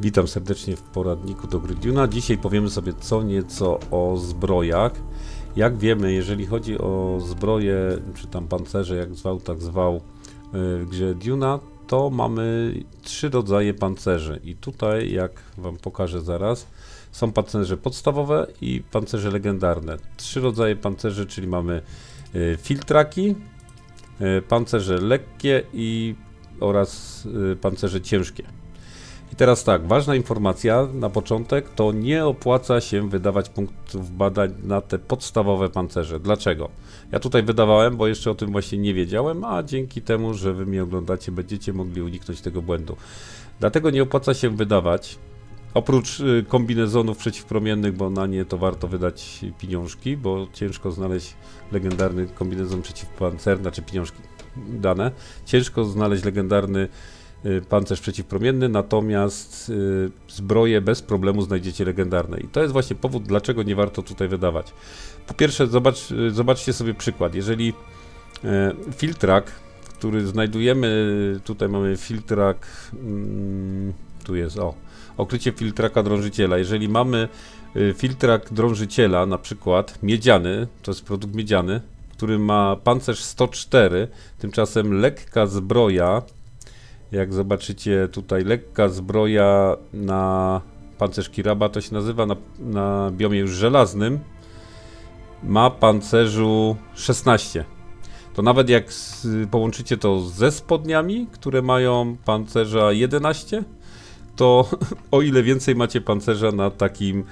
Witam serdecznie w poradniku do gry Duna. Dzisiaj powiemy sobie co nieco o zbrojach. Jak wiemy, jeżeli chodzi o zbroje, czy tam pancerze, jak zwał, tak zwał, yy, w grze Duna, to mamy trzy rodzaje pancerzy. I tutaj, jak wam pokażę zaraz, są pancerze podstawowe i pancerze legendarne. Trzy rodzaje pancerzy, czyli mamy yy, filtraki, yy, pancerze lekkie i oraz pancerze ciężkie. I teraz tak, ważna informacja na początek, to nie opłaca się wydawać punktów badań na te podstawowe pancerze. Dlaczego? Ja tutaj wydawałem, bo jeszcze o tym właśnie nie wiedziałem, a dzięki temu, że wy mnie oglądacie, będziecie mogli uniknąć tego błędu. Dlatego nie opłaca się wydawać, oprócz y, kombinezonów przeciwpromiennych, bo na nie to warto wydać pieniążki, bo ciężko znaleźć legendarny kombinezon przeciwpancerny, znaczy pieniążki dane. Ciężko znaleźć legendarny pancerz przeciwpromienny, natomiast y, zbroje bez problemu znajdziecie legendarne. I to jest właśnie powód, dlaczego nie warto tutaj wydawać. Po pierwsze, zobacz, y, zobaczcie sobie przykład. Jeżeli e, filtrak, który znajdujemy, tutaj mamy filtrak, mm, tu jest, o, okrycie filtraka drążyciela. Jeżeli mamy y, filtrak drążyciela, na przykład miedziany, to jest produkt miedziany, który ma pancerz 104, tymczasem lekka zbroja, jak zobaczycie tutaj, lekka zbroja na pancerz Kiraba, to się nazywa na, na biomie już żelaznym, ma pancerzu 16. To nawet jak z, połączycie to ze spodniami, które mają pancerza 11, to o ile więcej macie pancerza na takim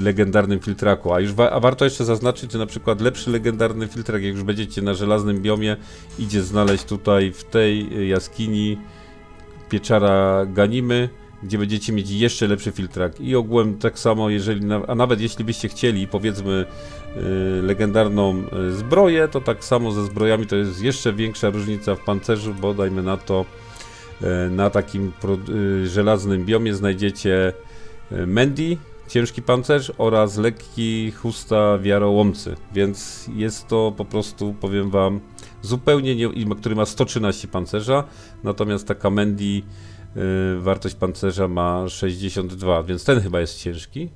legendarnym filtraku. A już wa- a warto jeszcze zaznaczyć, że na przykład lepszy legendarny filtrak, jak już będziecie na żelaznym biomie, idzie znaleźć tutaj w tej y, jaskini pieczara Ganimy, gdzie będziecie mieć jeszcze lepszy filtrak. I ogółem tak samo, jeżeli, a nawet jeśli byście chcieli, powiedzmy, y, legendarną y, zbroję, to tak samo ze zbrojami to jest jeszcze większa różnica w pancerzu, bo dajmy na to, y, na takim y, żelaznym biomie znajdziecie y, Mendy, ciężki pancerz oraz lekki chusta wiarołomcy, więc jest to po prostu, powiem wam, zupełnie nie, który ma 113 pancerza, natomiast taka Mendy y, wartość pancerza ma 62, więc ten chyba jest ciężki.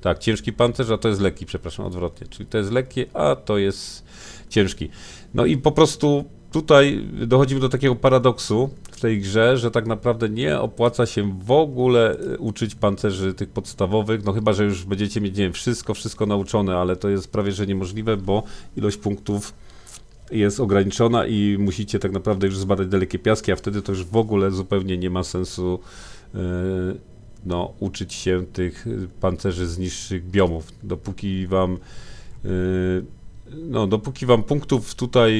Tak, ciężki pancerz, a to jest lekki, przepraszam, odwrotnie. Czyli to jest lekkie, a to jest ciężki. No i po prostu tutaj dochodzimy do takiego paradoksu w tej grze, że tak naprawdę nie opłaca się w ogóle y, uczyć pancerzy tych podstawowych, no chyba, że już będziecie mieć, nie wiem, wszystko, wszystko nauczone, ale to jest prawie, że niemożliwe, bo ilość punktów jest ograniczona i musicie tak naprawdę już zbadać dalekie piaski, a wtedy to już w ogóle zupełnie nie ma sensu yy, no, uczyć się tych y, pancerzy z niższych biomów. Dopóki wam yy, no, dopóki wam punktów tutaj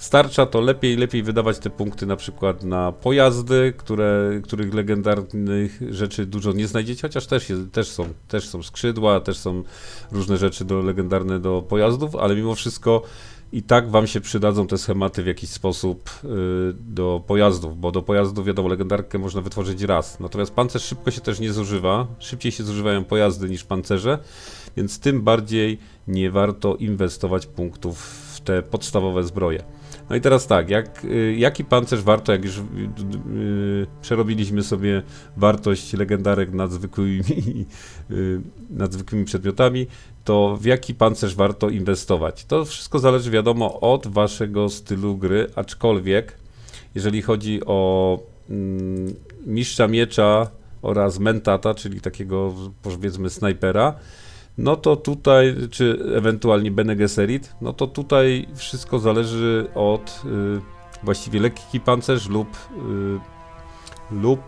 starcza, to lepiej lepiej wydawać te punkty na przykład na pojazdy, które, których legendarnych rzeczy dużo nie znajdziecie, chociaż też, jest, też, są, też są skrzydła, też są różne rzeczy do, legendarne do pojazdów, ale mimo wszystko i tak wam się przydadzą te schematy w jakiś sposób y, do pojazdów, bo do pojazdów wiadomo legendarkę można wytworzyć raz. Natomiast pancerz szybko się też nie zużywa, szybciej się zużywają pojazdy niż pancerze, więc tym bardziej nie warto inwestować punktów w te podstawowe zbroje. No i teraz tak, jak, y, jaki pancerz warto, jak już y, y, przerobiliśmy sobie wartość legendarek nad zwykłymi, y, nad zwykłymi przedmiotami, to w jaki pancerz warto inwestować? To wszystko zależy, wiadomo, od waszego stylu gry, aczkolwiek jeżeli chodzi o mm, mistrza miecza oraz mentata, czyli takiego powiedzmy snajpera, no to tutaj, czy ewentualnie Bene Gesserit, no to tutaj wszystko zależy od y, właściwie lekki pancerz lub, y, lub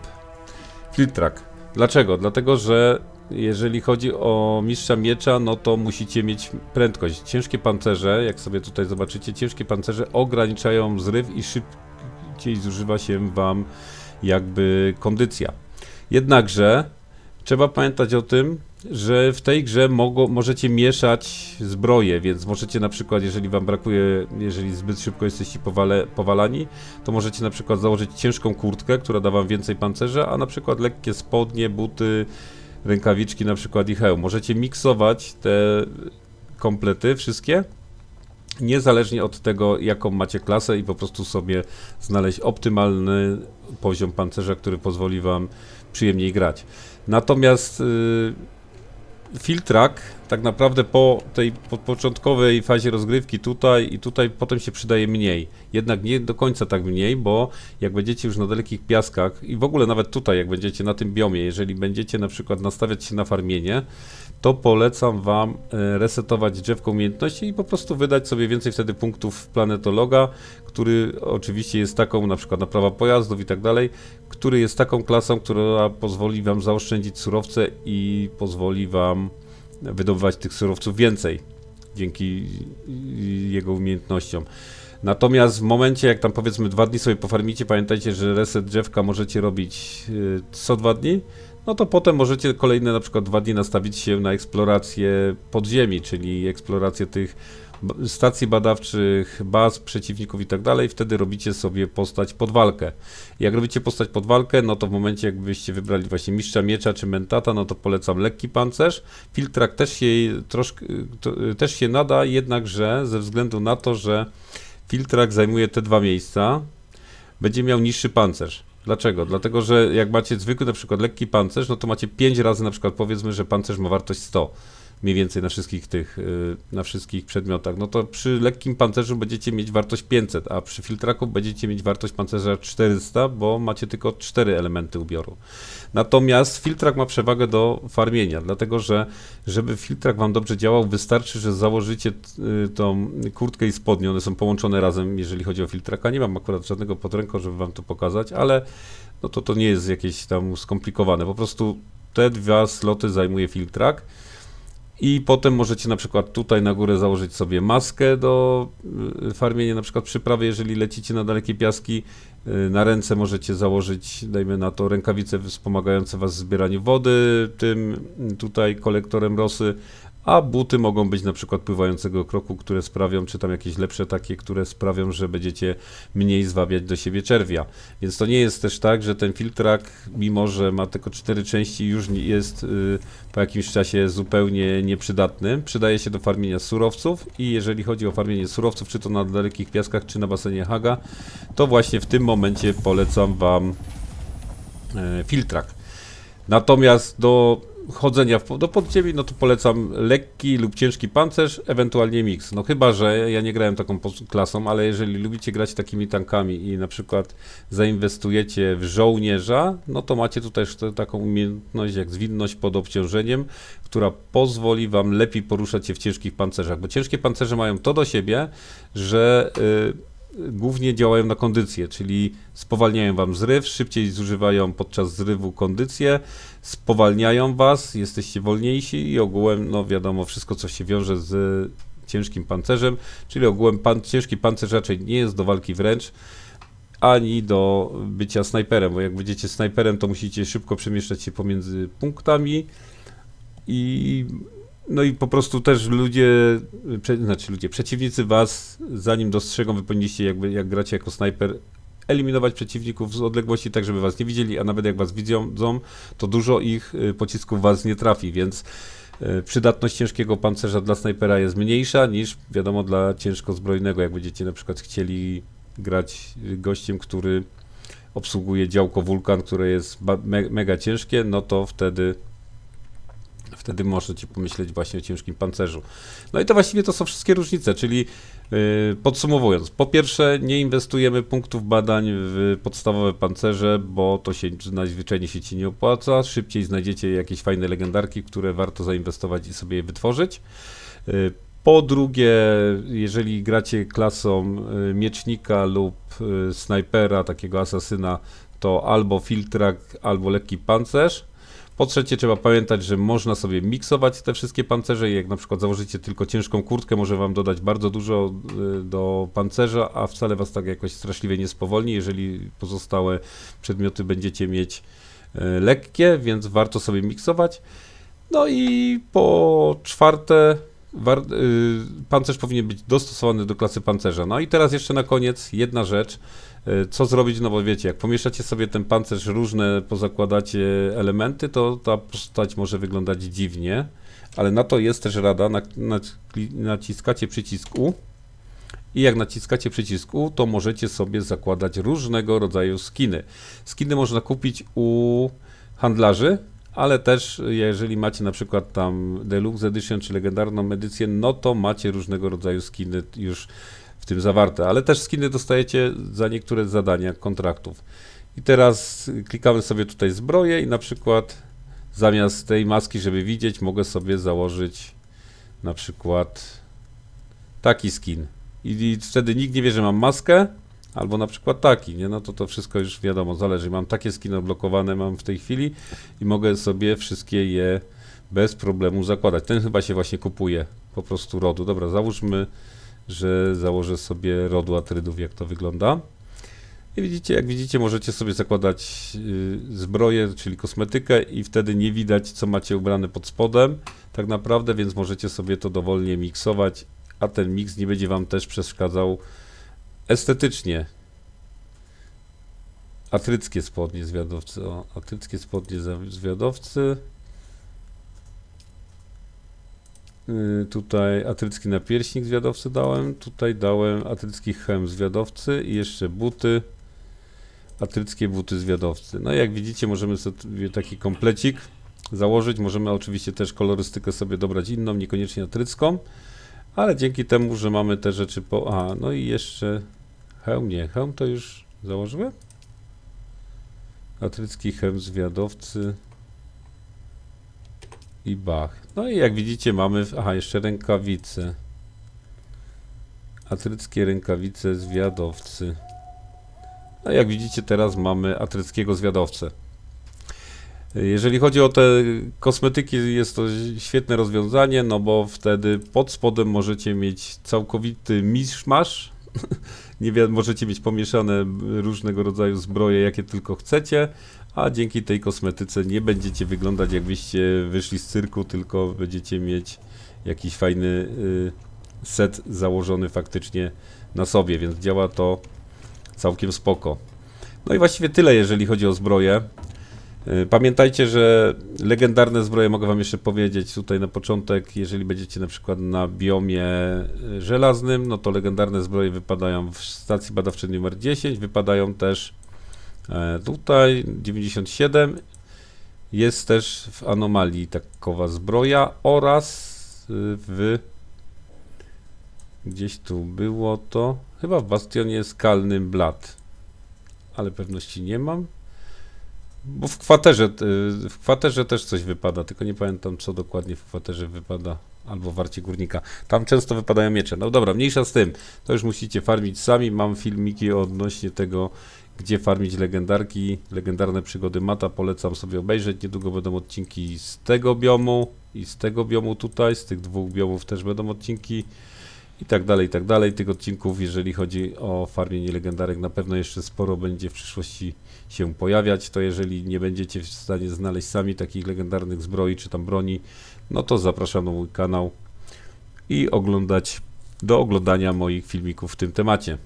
filtrak. Dlaczego? Dlatego, że jeżeli chodzi o mistrza miecza, no to musicie mieć prędkość. Ciężkie pancerze, jak sobie tutaj zobaczycie, ciężkie pancerze ograniczają zryw i szybciej zużywa się wam jakby kondycja. Jednakże trzeba pamiętać o tym, że w tej grze mogą, możecie mieszać zbroje, więc możecie na przykład, jeżeli wam brakuje, jeżeli zbyt szybko jesteście powale, powalani, to możecie na przykład założyć ciężką kurtkę, która da wam więcej pancerza, a na przykład lekkie spodnie, buty, rękawiczki na przykład i hełm. Możecie miksować te komplety wszystkie niezależnie od tego, jaką macie klasę i po prostu sobie znaleźć optymalny poziom pancerza, który pozwoli Wam przyjemniej grać. Natomiast y, Filtrak tak naprawdę po tej po początkowej fazie rozgrywki tutaj i tutaj potem się przydaje mniej. Jednak nie do końca tak mniej, bo jak będziecie już na dalekich piaskach i w ogóle nawet tutaj, jak będziecie na tym biomie, jeżeli będziecie na przykład nastawiać się na farmienie, to polecam Wam e, resetować drzewko umiejętności i po prostu wydać sobie więcej wtedy punktów planetologa, który oczywiście jest taką na przykład naprawa pojazdów i tak dalej, który jest taką klasą, która pozwoli Wam zaoszczędzić surowce i pozwoli Wam wydobywać tych surowców więcej dzięki jego umiejętnościom. Natomiast w momencie, jak tam powiedzmy dwa dni sobie pofarmicie, pamiętajcie, że reset drzewka możecie robić y, co dwa dni, no to potem możecie kolejne na przykład dwa dni nastawić się na eksplorację podziemi, czyli eksplorację tych stacji badawczych, baz, przeciwników i tak dalej, wtedy robicie sobie postać pod walkę. Jak robicie postać pod walkę, no to w momencie jakbyście wybrali właśnie mistrza miecza czy mentata, no to polecam lekki pancerz. Filtrak też się troszkę, to, też się nada, jednakże ze względu na to, że filtrak zajmuje te dwa miejsca, będzie miał niższy pancerz. Dlaczego? Dlatego, że jak macie zwykły na przykład lekki pancerz, no to macie 5 razy na przykład powiedzmy, że pancerz ma wartość 100 mniej więcej na wszystkich tych, y, na wszystkich przedmiotach, no to przy lekkim pancerzu będziecie mieć wartość 500, a przy filtraku będziecie mieć wartość pancerza 400, bo macie tylko 4 elementy ubioru. Natomiast filtrak ma przewagę do farmienia, dlatego że żeby filtrak wam dobrze działał, wystarczy, że założycie y, tą kurtkę i spodnie, one są połączone razem, jeżeli chodzi o filtraka. Nie mam akurat żadnego pod ręką, żeby wam to pokazać, ale no to, to nie jest jakieś tam skomplikowane. Po prostu te dwa sloty zajmuje filtrak. I potem możecie na przykład tutaj na górę założyć sobie maskę do y, farmienia na przykład przyprawy, jeżeli lecicie na dalekie piaski. Y, na ręce możecie założyć, dajmy na to, rękawice wspomagające Was w zbieraniu wody, tym tutaj kolektorem rosy, a buty mogą być na przykład pływającego kroku, które sprawią, czy tam jakieś lepsze takie, które sprawią, że będziecie mniej zwabiać do siebie czerwia. Więc to nie jest też tak, że ten filtrak, mimo że ma tylko cztery części, już jest y, po jakimś czasie zupełnie nieprzydatny. Przydaje się do farmienia surowców i jeżeli chodzi o farmienie surowców, czy to na dalekich piaskach, czy na basenie Haga, to właśnie w tym momencie polecam Wam y, filtrak. Natomiast do chodzenia do podziemi, no to polecam lekki lub ciężki pancerz, ewentualnie mix. No chyba, że ja nie grałem taką klasą, ale jeżeli lubicie grać takimi tankami i na przykład zainwestujecie w żołnierza, no to macie tutaj taką umiejętność jak zwinność pod obciążeniem, która pozwoli wam lepiej poruszać się w ciężkich pancerzach, bo ciężkie pancerze mają to do siebie, że... Yy, głównie działają na kondycję, czyli spowalniają wam zryw, szybciej zużywają podczas zrywu kondycję, spowalniają was, jesteście wolniejsi i ogółem, no wiadomo, wszystko co się wiąże z ciężkim pancerzem, czyli ogółem pan, ciężki pancerz raczej nie jest do walki wręcz, ani do bycia snajperem, bo jak będziecie snajperem, to musicie szybko przemieszczać się pomiędzy punktami i no i po prostu też ludzie, prze, znaczy ludzie, przeciwnicy was, zanim dostrzegą, wy powinniście jakby, jak gracie jako snajper, eliminować przeciwników z odległości tak, żeby was nie widzieli, a nawet jak was widzą, to dużo ich y, pocisków was nie trafi, więc y, przydatność ciężkiego pancerza dla snajpera jest mniejsza niż wiadomo dla ciężko zbrojnego, jak będziecie na przykład chcieli grać gościem, który obsługuje działko wulkan, które jest me mega ciężkie, no to wtedy wtedy możecie pomyśleć właśnie o ciężkim pancerzu. No i to właściwie to są wszystkie różnice, czyli yy, podsumowując, po pierwsze nie inwestujemy punktów badań w podstawowe pancerze, bo to się najzwyczajniej się ci nie opłaca, szybciej znajdziecie jakieś fajne legendarki, które warto zainwestować i sobie je wytworzyć. Yy, po drugie, jeżeli gracie klasą y, miecznika lub y, snajpera, takiego asasyna, to albo filtrak, albo lekki pancerz. Po trzecie, trzeba pamiętać, że można sobie miksować te wszystkie pancerze i jak na przykład założycie tylko ciężką kurtkę, może wam dodać bardzo dużo y, do pancerza, a wcale was tak jakoś straszliwie nie spowolni, jeżeli pozostałe przedmioty będziecie mieć y, lekkie, więc warto sobie miksować. No i po czwarte, war, y, pancerz powinien być dostosowany do klasy pancerza. No i teraz jeszcze na koniec jedna rzecz. E, co zrobić, no bo wiecie, jak pomieszacie sobie ten pancerz różne, pozakładacie elementy, to ta postać może wyglądać dziwnie, ale na to jest też rada, na, na, naciskacie przycisk U I jak naciskacie przycisk U, to możecie sobie zakładać różnego rodzaju skiny. Skiny można kupić u handlarzy, ale też jeżeli macie na przykład tam Deluxe Edition czy legendarną edycję, no to macie różnego rodzaju skiny już w tym zawarte, ale też skiny dostajecie za niektóre zadania kontraktów. I teraz klikamy sobie tutaj zbroję i na przykład zamiast tej maski, żeby widzieć, mogę sobie założyć na przykład taki skin. I, I wtedy nikt nie wie, że mam maskę, albo na przykład taki, nie? No to to wszystko już wiadomo, zależy. Mam takie skiny odblokowane, mam w tej chwili i mogę sobie wszystkie je bez problemu zakładać. Ten chyba się właśnie kupuje po prostu rodu. Dobra, załóżmy, że założę sobie rodu atrydów, jak to wygląda. I widzicie, jak widzicie, możecie sobie zakładać y, zbroję, czyli kosmetykę i wtedy nie widać, co macie ubrane pod spodem, tak naprawdę, więc możecie sobie to dowolnie miksować, a ten miks nie będzie Wam też przeszkadzał estetycznie. Atryckie spodnie zwiadowcy, o, atryckie spodnie zwiadowcy. Y, Tutaj atrycki napierśnik zwiadowcy dałem, tutaj dałem atrycki hełm zwiadowcy i jeszcze buty, atryckie buty zwiadowcy. No i jak widzicie możemy sobie taki komplecik założyć, możemy oczywiście też kolorystykę sobie dobrać inną, niekoniecznie atrycką, ale dzięki temu, że mamy te rzeczy po... A, no i jeszcze hełm, nie, hełm to już założyłem? Atrycki hełm zwiadowcy i bach. No i jak widzicie mamy, aha, jeszcze rękawice. Atryckie rękawice zwiadowcy. No jak widzicie teraz mamy atryckiego zwiadowcę. Jeżeli chodzi o te kosmetyki, jest to świetne rozwiązanie, no bo wtedy pod spodem możecie mieć całkowity miszmasz. Nie wiem, możecie mieć pomieszane różnego rodzaju zbroje, jakie tylko chcecie, a dzięki tej kosmetyce nie będziecie wyglądać jakbyście wyszli z cyrku, tylko będziecie mieć jakiś fajny y, set założony faktycznie na sobie, więc działa to całkiem spoko. No i właściwie tyle, jeżeli chodzi o zbroję. Y, Pamiętajcie, że legendarne zbroje mogę wam jeszcze powiedzieć tutaj na początek, jeżeli będziecie na przykład na biomie y, żelaznym, no to legendarne zbroje wypadają w stacji badawczej numer 10, wypadają też tutaj 97. Jest też w anomalii takowa zbroja oraz y, w gdzieś tu było to, chyba w bastionie skalnym blat, ale pewności nie mam. Bo w kwaterze, y, w kwaterze też coś wypada, tylko nie pamiętam co dokładnie w kwaterze wypada, albo warcie górnika. Tam często wypadają miecze. No dobra, mniejsza z tym. To już musicie farmić sami. Mam filmiki odnośnie tego, gdzie farmić legendarki, legendarne przygody Mata. Polecam sobie obejrzeć. Niedługo będą odcinki z tego biomu i z tego biomu tutaj. Z tych dwóch biomów też będą odcinki i tak dalej, i tak dalej. Tych odcinków, jeżeli chodzi o farmienie legendarek, na pewno jeszcze sporo będzie w przyszłości się pojawiać. To jeżeli nie będziecie w stanie znaleźć sami takich legendarnych zbroi czy tam broni, no to zapraszam na mój kanał i oglądać do oglądania moich filmików w tym temacie.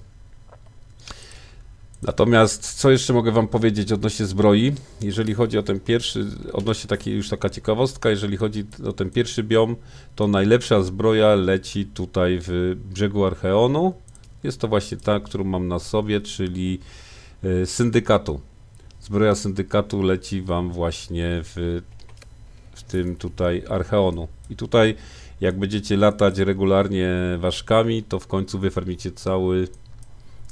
Natomiast co jeszcze mogę Wam powiedzieć odnośnie zbroi? Jeżeli chodzi o ten pierwszy, odnośnie takiej już taka ciekawostka, jeżeli chodzi o ten pierwszy biom, to najlepsza zbroja leci tutaj w brzegu Archeonu. Jest to właśnie ta, którą mam na sobie, czyli y, syndykatu. Zbroja syndykatu leci Wam właśnie w, w tym tutaj Archeonu. I tutaj jak będziecie latać regularnie ważkami, to w końcu wyfarmicie cały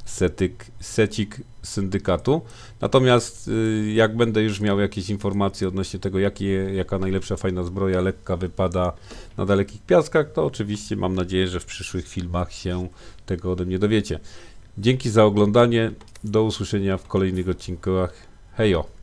setyk, secik syndykatu. Natomiast y, jak będę już miał jakieś informacje odnośnie tego, jakie, jaka najlepsza fajna zbroja lekka wypada na dalekich piaskach, to oczywiście mam nadzieję, że w przyszłych filmach się tego ode mnie dowiecie. Dzięki za oglądanie. Do usłyszenia w kolejnych odcinkach. Hejo!